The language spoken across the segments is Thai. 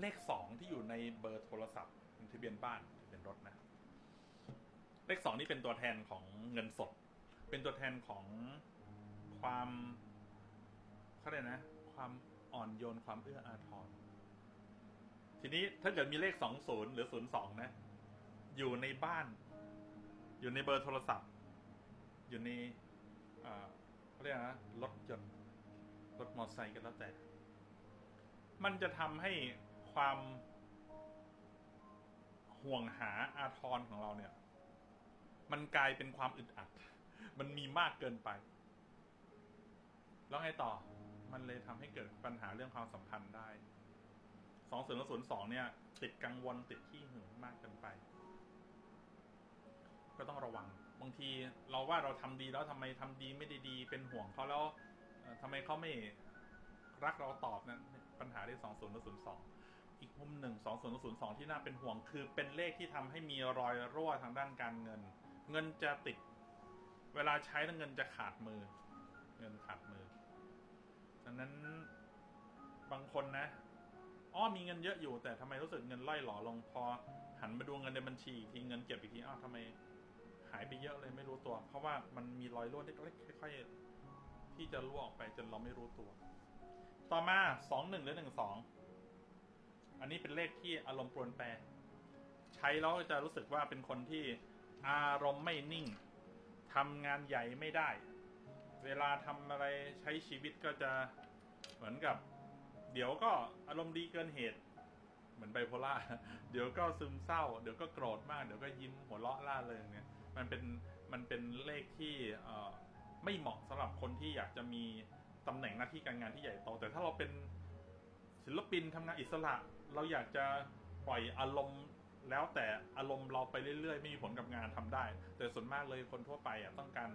เลขสองที่อยู่ในเบอร์โทรศัพท์ทะเบียนบ้านทะเบียนรถนะ เลขสองนี่เป็นตัวแทนของเงินสด เป็นตัวแทนของความเขาเรียกนะ ความอ่อนโยนความเอื้ออาทรทีนี้ถ้าเกิดมีเลขสองศูนย์หรือศูนย์สองนะ อยู่ในบ้าน อยู่ในเบอร์โทรศัพท์ อยู่ในเขาเรียกนะรถยนต์รถมอเตอร์ไซค์กันแล้วแต่ มันจะทำให้ ความห่วงหาอาทรของเราเนี่ย มันกลายเป็นความอึดอัด มันมีมากเกินไป แล้วไงต่อ มันเลยทำให้เกิดปัญหาเรื่องความสัมพันธ์ได้ สองศูนย์ศูนย์สองเนี่ย ติดกังวลติดขี้หึงมากเกินไป ก็ต้องระวัง บางทีเราว่าเราทำดีแล้วทำไมทำดีไม่ได้ดี เป็นห่วงเขาแล้วเอ่อทำไมเขาไม่รักเราตอบนั้นปัญหาที่สองศูนย์ศูนย์สอง อีกมุมหนึ่งสองศูนย์ศูนย์สองที่น่าเป็นห่วง คือเป็นเลขที่ทำให้มีรอยรั่วทางด้านการเงิน เงินจะติด เวลาใช้แล้วเงินจะขาดมือ เงินขาดมือดังนั้นบางคนนะอ้อมีเงินเยอะอยู่ แต่ทำไมรู้สึกเงินล่อยหล่อลงพอหันมาดูเงินในบัญชีอีกทีเงินเก็บอีกทีอ้าวทำไมหายไปเยอะเลยไม่รู้ตัว เพราะว่ามันมีรอยรั่วเล็กๆค่อยๆที่จะรั่วออกไปจนเราไม่รู้ตัว ต่อมาสองหนึ่งหรือหนึ่งสอง อันนี้เป็นเลขที่อารมณ์ปรวนแปร ใช้แล้วจะรู้สึกว่าเป็นคนที่อารมณ์ไม่นิ่งทำงานใหญ่ไม่ได้ เวลาทำอะไรใช้ชีวิตก็จะเหมือนกับ เดี๋ยวก็อารมณ์ดีเกินเหตุ เหมือนไบโพล่าเดี๋ยวก็ซึมเศร้า เดี๋ยวก็โกรธมาก เดี๋ยวก็ยิ้มหัวเราะล่าเริงเนี่ย มันเป็นมันเป็นเลขที่ไม่เหมาะสำหรับคนที่อยากจะมีตำแหน่งหน้าที่การงานที่ใหญ่โต แต่ถ้าเราเป็น ศิลปินทำงานอิสระ เราอยากจะปล่อยอารมณ์แล้วแต่อารมณ์เราไปเรื่อยๆ ไม่มีผลกับงานทำได้ แต่ส่วนมากเลยคนทั่วไปอะต้องการ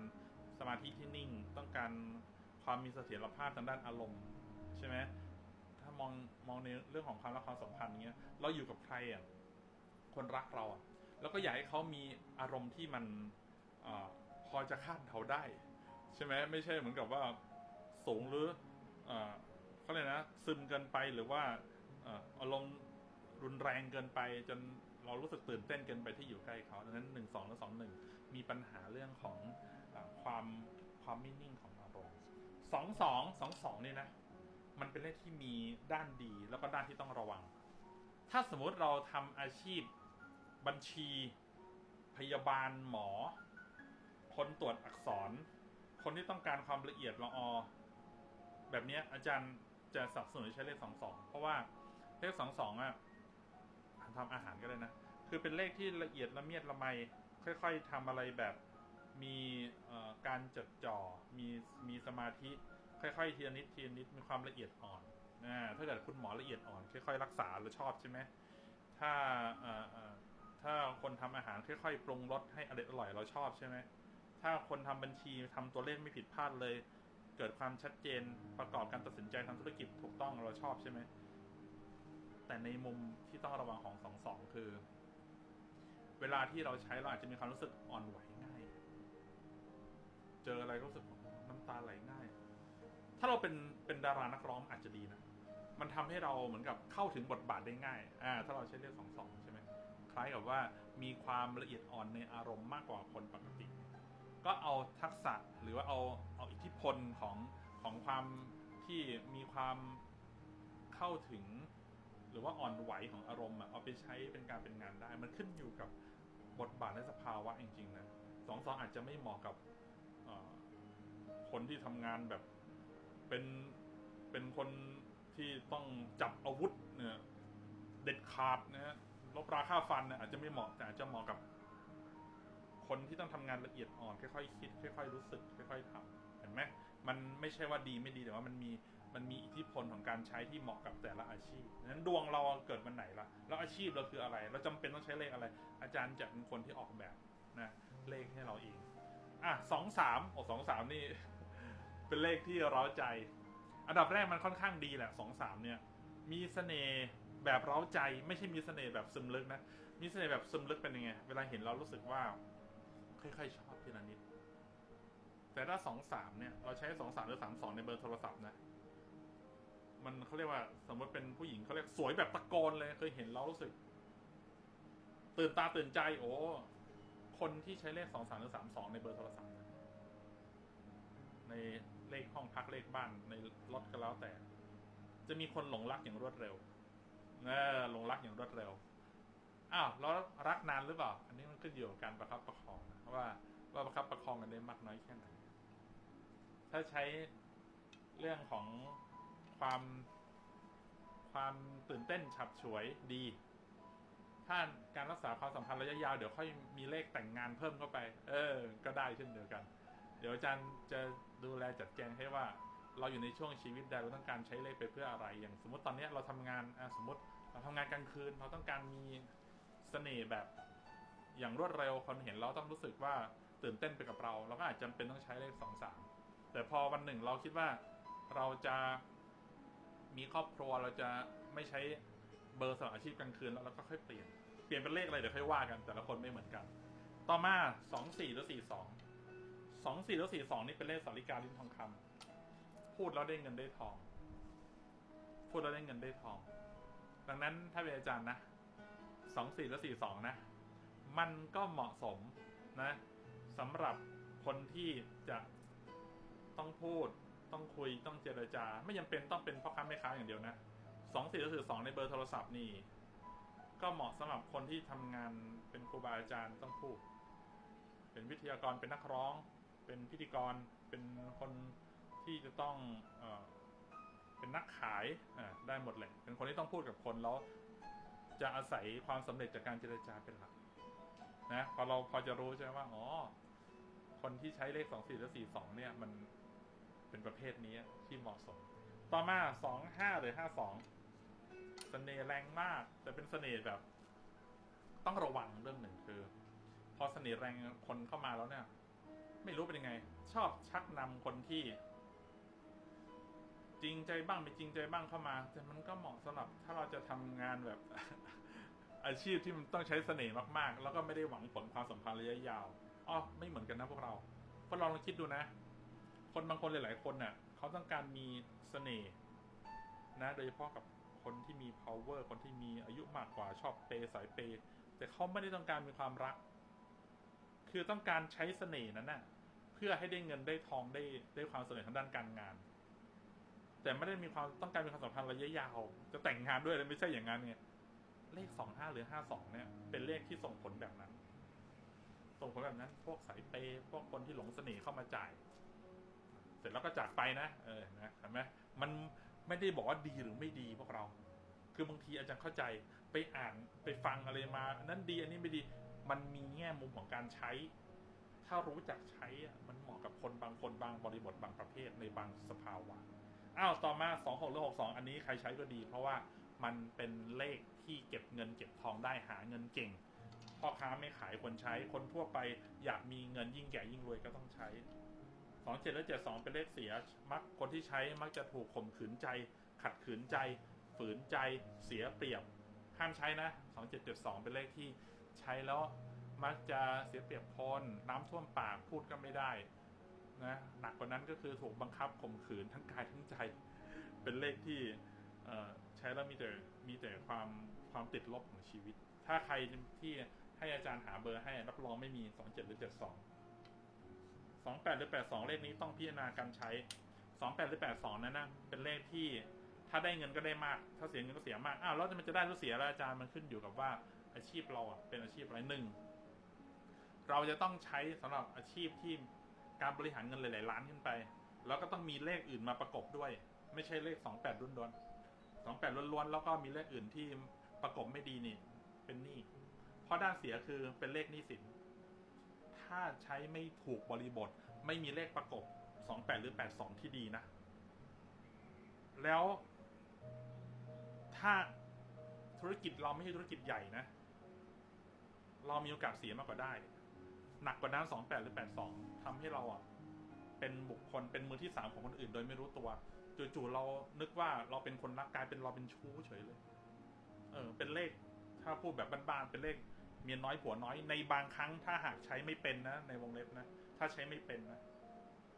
สมาธิที่นิ่ง ต้องการความมีเสถียรภาพทางด้านอารมณ์ ใช่ไหมถ้ามองมองในเรื่องของความรักความสัมพันธ์เงี้ยเราอยู่กับใครอะคนรักเราอะแล้วก็อยากให้เขามีอารมณ์ที่มันอพอจะคาดเดาได้ ใช่ไหมไม่ใช่เหมือนกับว่าสูงหรืออ เขาเลยนะซึมเกินไปหรือว่าอารมณ์รุนแรงเกินไป จนเรารู้สึกตื่นเต้นเกินไปที่อยู่ใกล้เขาดังนั้นหนึ่งสองและสองหนึ่งมีปัญหาเรื่องของอความความไม่นิ่งของอารมณ์สองสองสองสองนี่นะ มันเป็นเลขที่มีด้านดีแล้วก็ด้านที่ต้องระวัง ถ้าสมมุติเราทำอาชีพบัญชี พยาบาลหมอ คนตรวจอักษร คนที่ต้องการความละเอียดละออแบบนี้อาจารย์ จะสับสนุนให้ใช้เลขสองสองเพราะว่าเลขสองสองอะทำอาหารก็ได้นะ คือเป็นเลขที่ละเอียดละเมียดละไม ค่อย ๆทำอะไรแบบมีการจดจ่อ มีมีสมาธิ ค่อยๆทีละนิดทีละนิดมีความละเอียดอ่อนอ่าถ้าเกิดคุณหมอละเอียดอ่อน ค่อยๆ รักษาเราชอบใช่ไหมถ้าถ้าคนทำอาหารค่อยๆปรุงรสให้อร่อยอร่อยเราชอบใช่ไหมถ้าคนทำบัญชีทำตัวเลขไม่ผิดพลาดเลย เกิดความชัดเจนประกอบการตัดสินใจทางธุรกิจถูกต้องเราชอบใช่ไหม แต่ในมุมที่ต้องระวังของสองสองคือ เวลาที่เราใช้เราอาจจะมีความรู้สึกอ่อนไหวง่าย เจออะไรก็รู้สึกน้ำตาไหลง่าย ถ้าเราเป็นเป็นดารานักร้องอาจจะดีนะ มันทำให้เราเหมือนกับเข้าถึงบทบาทได้ง่าย อ่า ถ้าเราใช้เลขสองสองใช่ไหมคล้ายกับว่ามีความละเอียดอ่อนในอารมณ์มากกว่าคนปกติ ก็เอาทักษะหรือว่าเอาเอาอิทธิพลของของความที่มีความเข้าถึง หรือว่าอ่อนไหวของอารมณ์อะเอาไปใช้เป็นการเป็นงานได้ มันขึ้นอยู่กับบทบาทและสภาวะจริงๆนะสองสองอาจจะไม่เหมาะกับคนที่ทำงานแบบเป็นเป็นคนที่ต้องจับอาวุธเนี่ยเด็ดขาดนะฮะลบราค่าฟันเนี่ยอาจจะไม่เหมาะแต่อาจจะเหมาะกับ คนที่ต้องทำงานละเอียดอ่อนค่อยๆคิดค่อยๆรู้สึกค่อย ๆทำเห็นไหมมันไม่ใช่ว่าดีไม่ดีแต่ว่ามันมีมันมีอิทธิพลของการใช้ที่เหมาะกับแต่ละอาชีพดังนั้นดวงเราเกิดวันไหนละแล้วอาชีพเราคืออะไร เราจำเป็นต้องใช้เลขอะไร อาจารย์จะเป็นคนที่ออกแบบนะเลขให้เราเอง อะสองสามโอ้สองสามนี่ เป็นเลขที่เราใจ อันดับแรกมันค่อนข้างดีแหละสองสามเนี่ย มีเสน่ห์แบบเร้าใจ ไม่ใช่มีเสน่ห์แบบซึมลึกนะ มีเสน่ห์แบบซึมลึกเป็นยังไง เวลาเห็นเรารู้สึกว่า ค่อยๆชอบทีละนิด แต่ถ้าสองสามเนี่ย เราใช้สองสามหรือสามสองในเบอร์โทรศัพท์นะ มันเขาเรียกว่า สมมติเป็นผู้หญิงเขาเรียกสวยแบบตะโกนเลย เคยเห็นแล้วรู้สึก ตื่นตาตื่นใจ โอ้ คนที่ใช้เลขสองสามหรือสามสองในเบอร์โทรศัพท์นะในเลขห้องพักเลขบ้านในรถก็แล้วแต่ จะมีคนหลงรักอย่างรวดเร็วเออหลงรักอย่างรวดเร็วอ้าวแล้วรักนานหรือเปล่า อันนี้มันขึ้นอยู่กับการประครับประ ว่าว่าประคับประคองกันได้มากน้อยแค่ไหนถ้าใช้เรื่องของความความตื่นเต้นฉับฉวยดี ถ้าการรักษาความสัมพันธ์ระยะยาวเดี๋ยวค่อยมีเลขแต่งงานเพิ่มเข้าไป เออ ก็ได้เช่นเดียวกัน เดี๋ยวอาจารย์จะดูแลจัดแจงให้ว่า เราอยู่ในช่วงชีวิตใดเราต้องการใช้เลขไปเพื่ออะไร อย่างสมมติตอนนี้เราทำงานสมมติเราทำงานกลางคืน เราต้องการมีเสน่ห์แบบ อย่างรวดเร็วคนเห็นเราต้องรู้สึกว่าตื่นเต้นไปกับเรา เราก็อาจจำเป็นต้องใช้เลขสองสามแต่พอวันหนึ่งเราคิดว่าเราจะมีครอบครัวเราจะไม่ใช้เบอร์สำหรับอาชีพกลางคืนแล้วเราก็ค่อยเปลี่ยนเปลี่ยนเป็นเลขอะไรเดี๋ยวค่อยว่ากันแต่ละคนไม่เหมือนกัน ต่อมาสองสี่หรือสี่สองสองสี่หรือสี่สองนี่เป็นเลขสาริกาลิ้นทองคำพูดแล้วได้เงินได้ทอง พูดแล้วได้เงินได้ทอง ดังนั้นถ้าเป็นอาจารย์นะสองสี่และสี่สองนะ มันก็เหมาะสมนะสำหรับคนที่จะต้องพูดต้องคุยต้องเจรจา ไม่จำเป็นต้องเป็นพ่อค้าแม่ค้าอย่างเดียวนะสองสี่สี่สองในเบอร์โทรศัพท์นี่ ก็เหมาะสำหรับคนที่ทำงานเป็นครูบาอาจารย์ต้องพูด เป็นวิทยากรเป็นนักร้อง เป็นพิธีกรเป็นคนที่จะต้องเออเป็นนักขายอ่าได้หมดเลยเป็นคนที่ต้องพูดกับคนแล้วจะอาศัยความสำเร็จจากการเจรจาเป็นหลัก นะพอเราพอจะรู้ใช่ไหมว่าอ๋อคนที่ใช้เลขสองสี่และสี่สองเนี่ย มันเป็นประเภทนี้ที่เหมาะสม ต่อมาสองห้าหรือห้าสองเสน่ห์แรงมาก แต่เป็นเสน่ห์แบบ ต้องระวังเรื่องหนึ่งคือ พอเสน่ห์แรงคนเข้ามาแล้วเนี่ย ไม่รู้เป็นยังไง ชอบชักนำคนที่ จริงใจบ้างไม่จริงใจบ้างเข้ามา แต่มันก็เหมาะสำหรับ ถ้าเราจะทำงานแบบ อาชีพที่มันต้องใช้เสน่ห์มากๆ แล้วก็ไม่ได้หวังผลความสัมพันธ์ระยะยาวอ๋อไม่เหมือนกันนะพวกเราพวกเราลองคิดดูนะ คนบางคนหลาย ๆ คนน่ะเขาต้องการมีเสน่ห์นะ โดยเฉพาะกับคนที่มี power คนที่มีอายุมากกว่าชอบเปย์สายเปย์แต่เขาไม่ได้ต้องการมีความรัก คือต้องการใช้เสน่ห์นั้นน่ะเพื่อให้ได้เงินได้ทองได้ได้ความสำเร็จทางด้านการงาน แต่ไม่ได้มีความต้องการมีความสัมพันธ์ระยะยาวจะแต่งงานด้วยเลยไม่ใช่อย่างนั้นไง เลขสองห้าหรือห้าสองเนี่ย เป็นเลขที่ส่งผลแบบนั้น ส่งผลแบบนั้น พวกสายเปย์พวกคนที่หลงเสน่ห์เข้ามาจ่าย เสร็จแล้วก็จากไปนะเออนะเห็นไหมมันไม่ได้บอกว่าดีหรือไม่ดีพวกเรา คือบางทีอาจารย์เข้าใจไปอ่านไปฟังอะไรมาอันนั้นดีอันนี้ไม่ดี มันมีแง่มุมของการใช้ ถ้ารู้จักใช้อะมันเหมาะกับคนบางคนบางบริบทบางประเภทในบางสภาวะอ้าวต่อมา2 6หกหรือ6 2อันนี้ใครใช้ก็ดี เพราะว่ามันเป็นเลข ที่เก็บเงินเก็บทองได้หาเงินเก่งพ่อค้าไม่ขายคนใช้คนทั่วไปอยากมีเงินยิ่งแก่ยิ่งรวยก็ต้องใช้สองเจ็ดและเจ็ดสองเป็นเลขเสียมักคนที่ใช้มักจะถูกข่มขืนใจ ขัดขืนใจ ฝืนใจเสียเปรียบห้ามใช้นะสองเจ็ดเจ็ดสองเป็นเลขที่ใช้แล้วมักจะเสียเปรียบคนน้ำท่วมปากพูดก็ไม่ได้นะหนักกว่านั้นก็คือถูกบังคับข่มขืนทั้งกายทั้งใจ เป็นเลขที่ใช้แล้วมีแต่มีแต่ความ ความติดลบของชีวิต ถ้าใครที่ให้อาจารย์หาเบอร์ให้รับรองไม่มีสองเจ็ดหรือเจ็ดสองสองแปดหรือแปดสองเลขนี้ต้องพิจารณาการใช้สองแปดหรือแปดสองนั้นนะเป็นเลขที่ถ้าได้เงินก็ได้มาก ถ้าเสียเงินก็เสียมากอ้าวแล้วมันจะได้หรือเสียแล้วอาจารย์มันขึ้นอยู่กับว่าอาชีพเราเป็นอาชีพอะไรหนึ่งเราจะต้องใช้สำหรับอาชีพที่การบริหารเงินหลาย ๆ ล้านขึ้นไป แล้วก็ต้องมีเลขอื่นมาประกบด้วย ไม่ใช่เลขสองแปดล้วนๆสองแปดล้วนๆแล้วก็มีเลขอื่นที่ ประกบไม่ดีนี่ เป็นหนี้เพราะด้านเสียคือเป็นเลขหนี้สิน ถ้าใช้ไม่ถูกบริบท ไม่มีเลขประกบสองแปดหรือแปดสองที่ดีนะ แล้วถ้าธุรกิจเราไม่ใช่ธุรกิจใหญ่นะ เรามีโอกาสเสียมากกว่าได้ หนักกว่านั้นสองแปดหรือแปดสองทำให้เราอะเป็นบุคคลเป็นมือที่สามของคนอื่น โดยไม่รู้ตัวจู่ๆเรานึกว่าเราเป็นคนรักกลายเป็นเราเป็นชู้เฉยเลย ออเป็นเลข ถ้าพูดแบบบ้านๆเป็นเลข เมียน้อยผัวน้อยในบางครั้งถ้าหากใช้ไม่เป็นนะ ในวงเล็บนะ ถ้าใช้ไม่เป็นนะ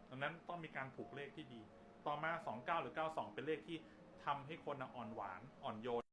ดังนั้นต้องมีการผูกเลขที่ดี ต่อมาสองเก้าหรือเก้าสองเป็นเลขที่ทำให้คนอ่อนหวานอ่อนโยน